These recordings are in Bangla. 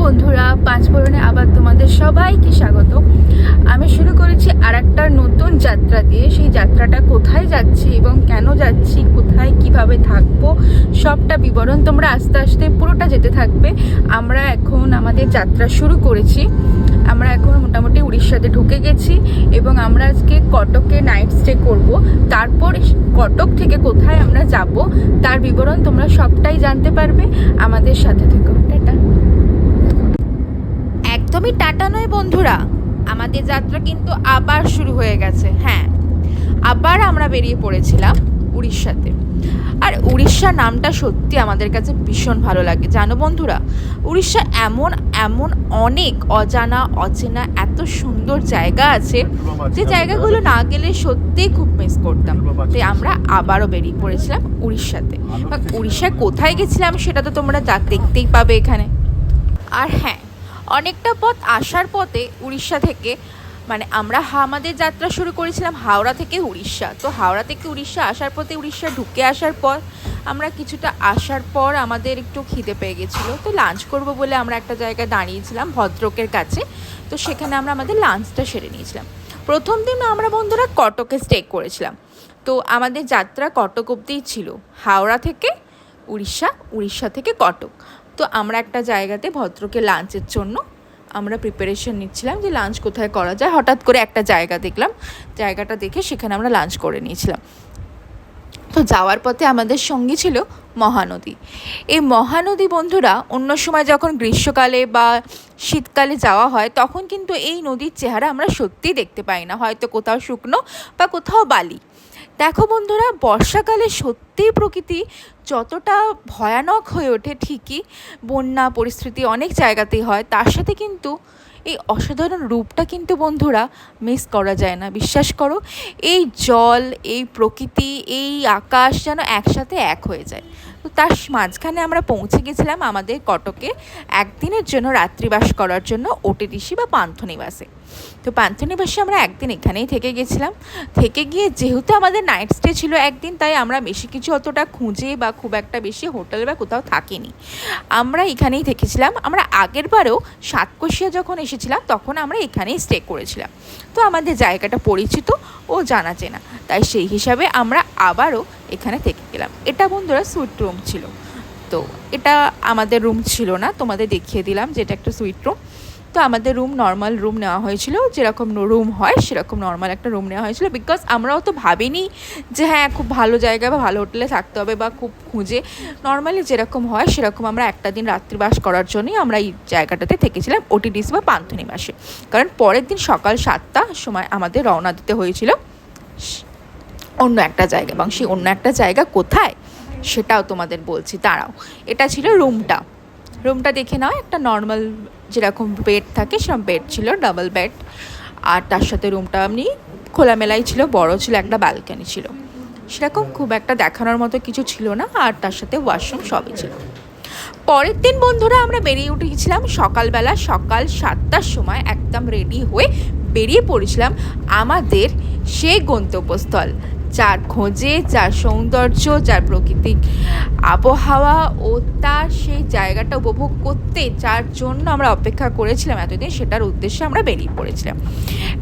বন্ধুরা, পাঁচ ফোরনে আবার তোমাদের সবাইকে স্বাগত। আমি শুরু করেছি আর একটা নতুন যাত্রা দিয়ে। সেই যাত্রাটা কোথায় যাচ্ছি এবং কেন যাচ্ছি, কোথায়, কীভাবে থাকব, সবটা বিবরণ তোমরা আস্তে আস্তে পুরোটা যেতে থাকবে। আমরা এখন আমাদের যাত্রা শুরু করেছি। আমরা এখন মোটামুটি উড়িষ্যাতে ঢুকে গেছি এবং আমরা আজকে কটকে নাইট স্টে করব। তারপর কটক থেকে কোথায় আমরা যাব, তার বিবরণ তোমরা সবটাই জানতে পারবে। আমাদের সাথে থেকো। টাটা। একদমই টাটা নয় বন্ধুরা। আমাদের যাত্রা কিন্তু আবার শুরু হয়ে গেছে হ্যাঁ। আবার আমরা বেরিয়ে পড়েছিলাম উড়িষ্যাতে। আর উড়িষ্যা নামটা সত্যি আমাদের কাছে ভীষণ ভালো লাগে। জানো বন্ধুরা উড়িষ্যা এমন এমন অনেক অজানা অচেনা এত সুন্দর জায়গা আছে যে জায়গাগুলো না গেলে সত্যিই খুব মিস করতাম। তাই আমরা আবারও বেরিয়ে পড়েছিলাম উড়িষ্যাতে। বা উড়িষ্যায় কোথায় গেছিলাম সেটা তো তোমরা যা দেখতেই পাবে এখানে। আর হ্যাঁ অনেকটা পথ আসার পথে উড়িষ্যা থেকে মানে আমরা আমাদের যাত্রা শুরু করেছিলাম হাওড়া থেকে উড়িষ্যা। তো হাওড়া থেকে উড়িষ্যা আসার পথে উড়িষ্যা ঢুকে আসার পর আমরা কিছুটা আসার পর আমাদের একটু খিদে পেয়ে গেছিল। তো লাঞ্চ করব বলে আমরা একটা জায়গায় দাঁড়িয়েছিলাম ভদ্রকের কাছে। তো সেখানে আমরা আমাদের লাঞ্চটা সেরে নিয়েছিলাম। প্রথম দিন আমরা বন্ধুরা কটকে স্টে করেছিলাম। তো আমাদের যাত্রা কটক অবধিই ছিল। হাওড়া থেকে উড়িষ্যা উড়িষ্যা থেকে কটক। তো আমরা একটা জায়গাতে ভদ্রকে লাঞ্চের জন্য আমরা প্রিপারেশন নিচ্ছিলাম যে লাঞ্চ কোথায় করা যায়। হঠাৎ করে একটা জায়গা দেখলাম। জায়গাটা দেখে সেখানে আমরা লাঞ্চ করে নিয়েছিলাম। তো যাওয়ার পথে আমাদের সঙ্গী ছিল মহানদী। এই মহানদী বন্ধুরা অন্য সময় যখন গ্রীষ্মকালে বা শীতকালে যাওয়া হয়, তখন কিন্তু এই নদীর চেহারা আমরা সত্যিই দেখতে পাই না। হয়তো কোথাও শুকনো বা কোথাও বালি। দেখো বন্ধুরা, বর্ষাকালে সত্যিই প্রকৃতি যতটা ভয়ানক হয়ে ওঠে ঠিকই, বন্যা পরিস্থিতি অনেক জায়গাতেই হয়, তার সাথে কিন্তু এই অসাধারণ রূপটা কিন্তু বন্ধুরা মিস করা যায় না। বিশ্বাস করো, এই জল, এই প্রকৃতি, এই আকাশ যেন একসাথে এক হয়ে যায়। তো তার মাঝখানে আমরা পৌঁছে গেছিলাম আমাদের কটকে একদিনের জন্য রাত্রিবাস করার জন্য ওটিটিসি বা পান্থনিবাসে। তো পান্থনিবাসে আমরা একদিন এখানেই থেকে গেছিলাম। থেকে গিয়ে যেহেতু আমাদের নাইট স্টে ছিল একদিন, তাই আমরা বেশি কিছু অতটা খুঁজে বা খুব একটা বেশি হোটেল বা কোথাও থাকিনি। আমরা এখানেই থেকেছিলাম। আমরা আগের বারেও সাতকোশিয়া যখন এসেছিলাম, তখন আমরা এখানেই স্টে করেছিলাম। তো আমাদের জায়গাটা পরিচিত ও জানা চেনা, তাই সেই হিসাবে আমরা আবারও এখানে থেকে গেলাম। এটা বন্ধুরা সুইট রুম ছিল। তো এটা আমাদের রুম ছিল না, তোমাদের দেখিয়ে দিলাম যে এটা একটা সুইট রুম তো আমাদের রুম নর্মাল রুম নেওয়া হয়েছিল। যেরকম রুম হয়, সেরকম নর্মাল একটা রুম নেওয়া হয়েছিল। বিকজ আমরাও তো ভাবিনি যে হ্যাঁ খুব ভালো জায়গায় বা ভালো হোটেলে থাকতে হবে বা খুব খুঁজে। নর্মালি যেরকম হয়, সেরকম আমরা একটা দিন রাত্রিবাস করার জন্যই আমরা এই জায়গাটাতে থেকেছিলাম ওটিডিসি বা পান্থনিবাসে কারণ পরের দিন সকাল সাতটার সময় আমাদের রওনা দিতে হয়েছিল। অন্য একটা জায়গা এবং সেই অন্য একটা জায়গা কোথায় সেটাও তোমাদের বলছি, দাঁড়াও। এটা ছিল রুমটা রুমটা দেখে নাও, একটা নর্মাল যেরকম বেড থাকে, সেরকম বেড ছিল ডাবল বেড আর তার সাথে রুমটা এমনি খোলামেলাই ছিল, বড় ছিল, একটা ব্যালকানি ছিল। সেরকম খুব একটা দেখানোর মতো কিছু ছিল না, আর তার সাথে ওয়াশরুম সবই ছিল। পরের দিন বন্ধুরা আমরা বেরিয়ে উঠে গেছিলাম সকালবেলা, সকাল সাতটার সময় একদম রেডি হয়ে বেরিয়ে পড়েছিলাম আমাদের সেই গন্তব্যস্থল। যার খোঁজে, যার সৌন্দর্য, যার প্রাকৃতিক আবহাওয়া ও তার সেই জায়গাটা উপভোগ করতে যার জন্য আমরা অপেক্ষা করেছিলাম এতদিন, সেটার উদ্দেশ্যে আমরা বেরিয়ে পড়েছিলাম।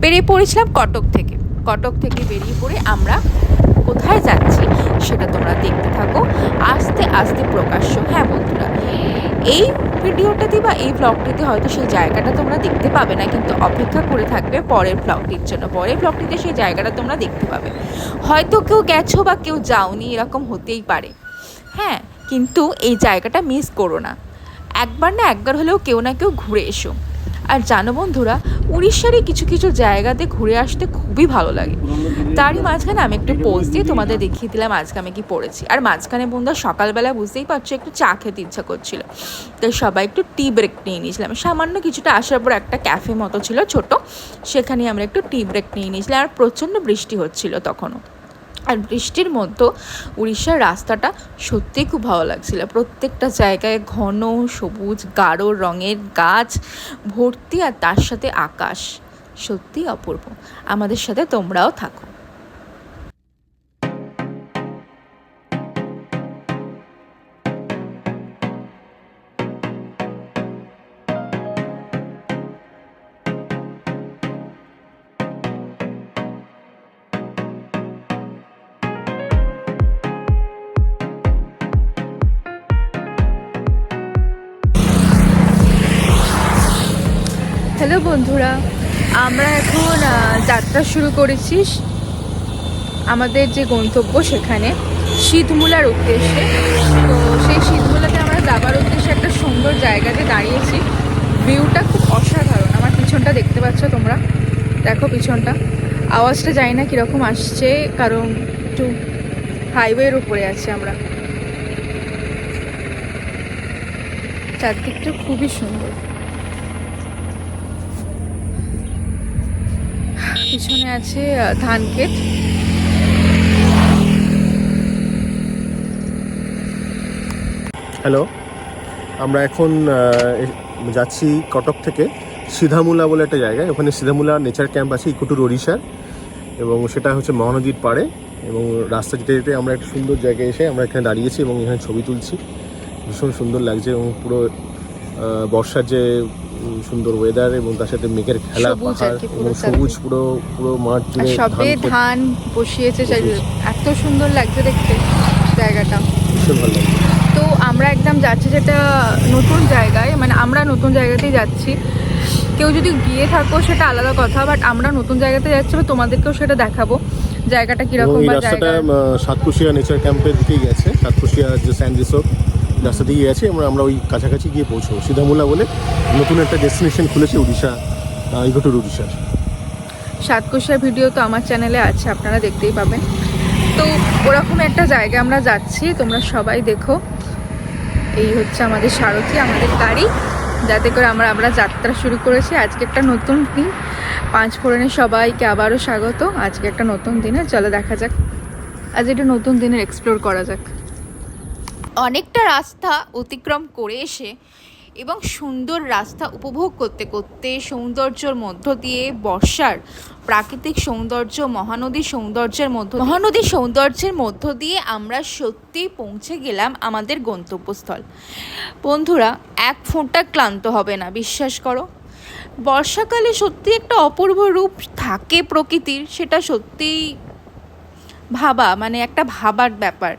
বেরিয়ে পড়েছিলাম কটক থেকে। কটক থেকে বেরিয়ে পড়ে আমরা কোথায় যাচ্ছি, সেটা তোমরা দেখতে থাকো। আস্তে আস্তে প্রকাশ্য। হ্যাঁ বন্ধুরা, এই ভিডিওটাতে বা এই ব্লগটিতে হয়তো সেই জায়গাটা তোমরা দেখতে পাবে না, কিন্তু অপেক্ষা করে থাকবে পরের ব্লগটির জন্য। পরের ব্লগটিতে সেই জায়গাটা তোমরা দেখতে পাবে। হয়তো কেউ গেছো বা কেউ যাওনি, এরকম হতেই পারে। হ্যাঁ কিন্তু এই জায়গাটা মিস করো না। একবার না একবার হলেও কেউ না কেউ ঘুরে এসো। আর জানো বন্ধুরা, উড়িষ্যারই কিছু কিছু জায়গাতে ঘুরে আসতে খুবই ভালো লাগে। তারই মাঝখানে আমি একটু পোজ দিয়ে তোমাদের দেখিয়ে দিলাম আজকে আমি কি পড়েছি। আর মাঝখানে বন্ধুরা সকালবেলা বুঝতেই পারছ, একটু চা খেতে ইচ্ছা করছিল। তাই সবাই একটু টি ব্রেক নিয়ে নিয়েছিলাম। সামান্য কিছুটা আসার পর একটা ক্যাফে মতো ছিল ছোট, সেখানে আমরা একটু টি ব্রেক নিয়ে নিয়েছিলাম। আর প্রচণ্ড বৃষ্টি হচ্ছিল তখনও। আর বৃষ্টির মতো উড়িষ্যার রাস্তাটা সত্যিই খুব ভালো লাগছিল। প্রত্যেকটা জায়গায় ঘন, সবুজ, গাঢ় রঙের গাছ ভর্তি আর তার সাথে আকাশ। সত্যিই অপূর্ব। আমাদের সাথে তোমরাও থাকো। হ্যালো বন্ধুরা, আমরা এখন যাত্রা শুরু করেছি আমাদের যে গন্তব্য সেখানে, শীতমূলার উদ্দেশ্যে। তো সেই শীতমূলাতে আমরা যাবার উদ্দেশ্যে একটা সুন্দর জায়গাতে দাঁড়িয়েছি। ভিউটা খুব অসাধারণ। আমার পিছনটা দেখতে পাচ্ছ তোমরা? দেখো পিছনটা। আওয়াজটা জানি না কীরকম আসছে, কারণ একটু হাইওয়ের উপরে আছি আমরা। চারদিকটা খুবই সুন্দর। পিছনে আছে ধান ক্ষেত। হ্যালো, আমরা এখন যাচ্ছি কটক থেকে সিধামুলা বলে একটা জায়গায়। ওখানে সিধামুলা নেচার ক্যাম্প আছে ইকুটুর ওড়িশার এবং সেটা হচ্ছে মহানদীর পাড়ে এবং রাস্তা যেতে যেতে আমরা একটা সুন্দর জায়গায় এসে আমরা এখানে দাঁড়িয়েছি এবং এখানে ছবি তুলছি। ভীষণ সুন্দর লাগছে এবং পুরো বর্ষার যে সুন্দর ওয়েদার এবং তার সাথে মেঘের খেলা পাহাড় এবং সবুজ পুরো পুরো মাঠ জুড়ে সবে ধান বসিয়েছে এত সুন্দর লাগছে দেখতে জায়গাটা। ভীষণ ভালো লাগছে। তো আমরা একদম যাচ্ছি যেটা নতুন জায়গায় মানে আমরা নতুন জায়গাতেই যাচ্ছি। কেউ যদি গিয়ে থাকো সেটা আলাদা কথা বাট আমরা নতুন জায়গাতে যাচ্ছি বা তোমাদেরকেও সেটা দেখাবো। জায়গাটা কীরকম বা রাস্তাটা সাতকুশিয়া নেচার ক্যাম্পের দিকেই গেছে। সাতকুশিয়া যে স্যান্ড রিসোর্ট রাস্তা দিকে গেছে এবং আমরা ওই কাছাকাছি গিয়ে পৌঁছবো। সিধামুলা বলে নতুন একটা ডেস্টিনেশন খুলেছে উড়িষ্যা ইগোটুর উড়িষ্যার। সাতকোষিয়া ভিডিও তো আমার চ্যানেলে আছে, আপনারা দেখতেই পাবেন। তো ওরকম একটা জায়গায় আমরা যাচ্ছি, তোমরা সবাই দেখো। এই হচ্ছে আমাদের সারথি, আমাদের গাড়ি। যাতে করে আমরা আমরা যাত্রা শুরু করেছি। আজকে একটা নতুন দিন। পাঁচ ফোড়নের সবাইকে আবারও স্বাগত। আজকে একটা নতুন দিনে। চলো দেখা যাক। আজ একটা নতুন দিনের এক্সপ্লোর করা যাক। অনেকটা রাস্তা অতিক্রম করে এসে এবং সুন্দর রাস্তা উপভোগ করতে করতে সৌন্দর্যর মধ্য দিয়ে বর্ষার প্রাকৃতিক সৌন্দর্য মহানদী সৌন্দর্যের মধ্য মহানদী সৌন্দর্যের মধ্য দিয়ে আমরা সত্যি পৌঁছে গেলাম আমাদের গন্তব্যস্থল। বন্ধুরা, এক ফোঁটা ক্লান্ত হবে না, বিশ্বাস করো। বর্ষাকালে সত্যি একটা অপূর্ব রূপ থাকে প্রকৃতির, সেটা সত্যিই ভাবা মানে একটা ভাবার ব্যাপার।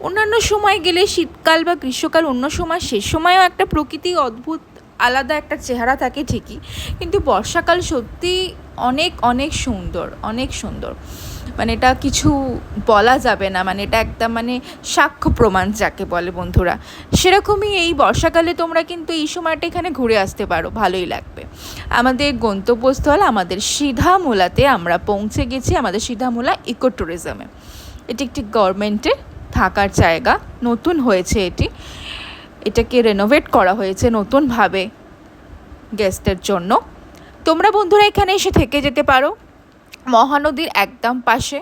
অন্যান্য সময় গেলে শীতকাল বা গ্রীষ্মকাল অন্য সময়, সে সময়ও একটা প্রকৃতি অদ্ভুত, আলাদা একটা চেহারা থাকে ঠিকই। কিন্তু বর্ষাকাল সত্যি অনেক অনেক সুন্দর অনেক সুন্দর। মানে এটা কিছু বলা যাবে না মানে এটা একদম মানে সাক্ষ্য প্রমাণ যাকে বলে বন্ধুরা। সেরকমই এই বর্ষাকালে তোমরা কিন্তু এই সময়টা এখানে ঘুরে আসতে পারো, ভালোই লাগবে। আমাদের গন্তব্যস্থল আমাদের সিধামূলাতে আমরা পৌঁছে গেছি, আমাদের সিধামূলা ইকো ট্যুরিজমে এটি একটি গভর্নমেন্টের থাকার জায়গা, নতুন হয়েছে এটি। এটাকে রেনোভেট করা হয়েছে নতুনভাবে গেস্টের জন্য। তোমরা বন্ধুরা এখানে এসে থেকে যেতে পারো। মহানদীর একদম পাশে।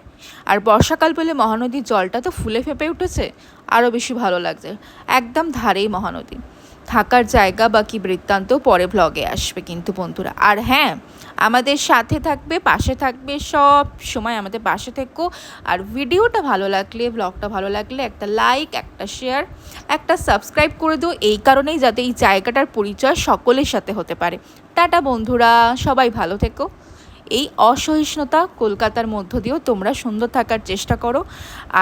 আর বর্ষাকাল পেলে মহানদীর জলটা তো ফুলে ফেঁপে উঠেছে, আরও বেশি ভালো লাগছে। একদম ধারেই মহানদী। থাকার জায়গা বা কি বৃত্তান্ত পরে ব্লগে আসবে কিন্তু বন্ধুরা। আর হ্যাঁ আমাদের সাথে থাকবে, পাশে থাকবে, সব সময় আমাদের পাশে থেকো। আর ভিডিওটা ভালো লাগলে ব্লগটা ভালো লাগলে একটা লাইক একটা শেয়ার একটা সাবস্ক্রাইব করে দিও। এই কারণেই যাতে এই জায়গাটার পরিচয় সকলের সাথে হতে পারে। টাটা বন্ধুরা, সবাই ভালো থেকো। এই অসহিষ্ণুতা কলকাতার মধ্য দিয়েও তোমরা সুন্দর থাকার চেষ্টা করো।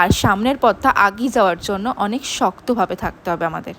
আর সামনের পথটা আগিয়ে যাওয়ার জন্য অনেক শক্তভাবে থাকতে হবে আমাদের।